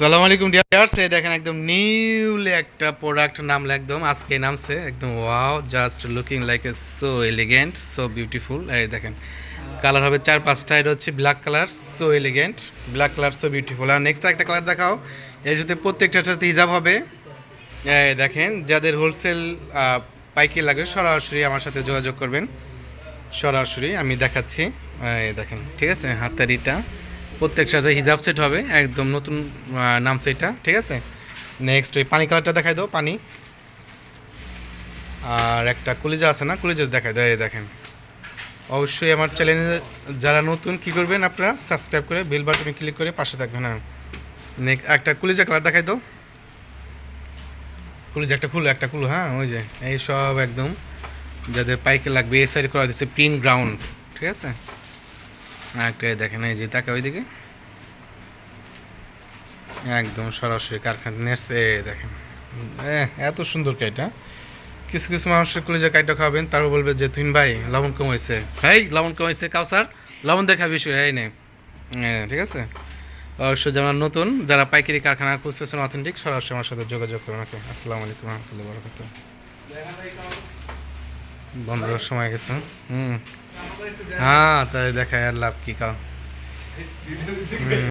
সালাম আলাইকুম ডিয়ার্স এই দেখেন একদম নিউলি একটা প্রোডাক্ট নামলে একদম, আজকে নামছে, একদম wow just looking like a so elegant so beautiful এই দেখেন কালার হবে চার পাঁচটা, এটা হচ্ছে black colour so elegant black colour so beautiful আর নেক্সট একটা কালার দেখাও, এর সাথে প্রত্যেকটার সাথে হিজাব হবে। এই দেখেন, যাদের হোলসেল পাইকারি লাগে, সরাসরি আমার সাথে যোগাযোগ করবেন। সরাসরি আমি দেখাচ্ছি। এই দেখেন, ঠিক আছে হাতারিটা প্রত্যেক সাথে হিজাব সেট হবে, একদম নতুন নাম সেটটা ঠিক আছে? নেক্সট ওই পানি কালারটা দেখাই দাও, পানি। আর একটা কলিজা আছে না, কলিজা দেখাই দাও, এই দেখেন। অবশ্যই আমার চ্যানেলে যারা নতুন, কি করবেন আপনারা? সাবস্ক্রাইব করে বেল বাটনে ক্লিক করে পাশে থাকবেন হ্যাঁ। নেক্সট একটা কলিজা কালার দেখাই দাও। কলিজা একটা খুলো একটা খুলো হ্যাঁ ওই যে, এই সব একদম যাদের পাইকে লাগবে, এই করা দিচ্ছে প্রিন্ট গ্রাউন্ড ঠিক আছে? একটা দেখেন এই যে তাকে ওইদিকে। একদম সরাসরি কারখানা এই দেখেন। এত সুন্দর কাইটা। কিছু কিছু মানুষের কলেজে কাইটা খাবেন তারও বলবে যে তুহিন ভাই লবণ কম হয়েছে। এই লবণ কম হয়েছে কাউসার লবণ দেখা বিষয় এই নে। হ্যাঁ, ঠিক আছে? অবশ্যই যারা নতুন যারা পাইকারি কারখানা খুঁজতেছেন অথেন্টিক সরাসরি আমার সাথে যোগাযোগ করুন ওকে? আসসালামু আলাইকুম রহমতুল্লাহ বরকত বন্ধ সময় গেছে হুম। হ্যাঁ তাই দেখা আর লাভ কি কারণ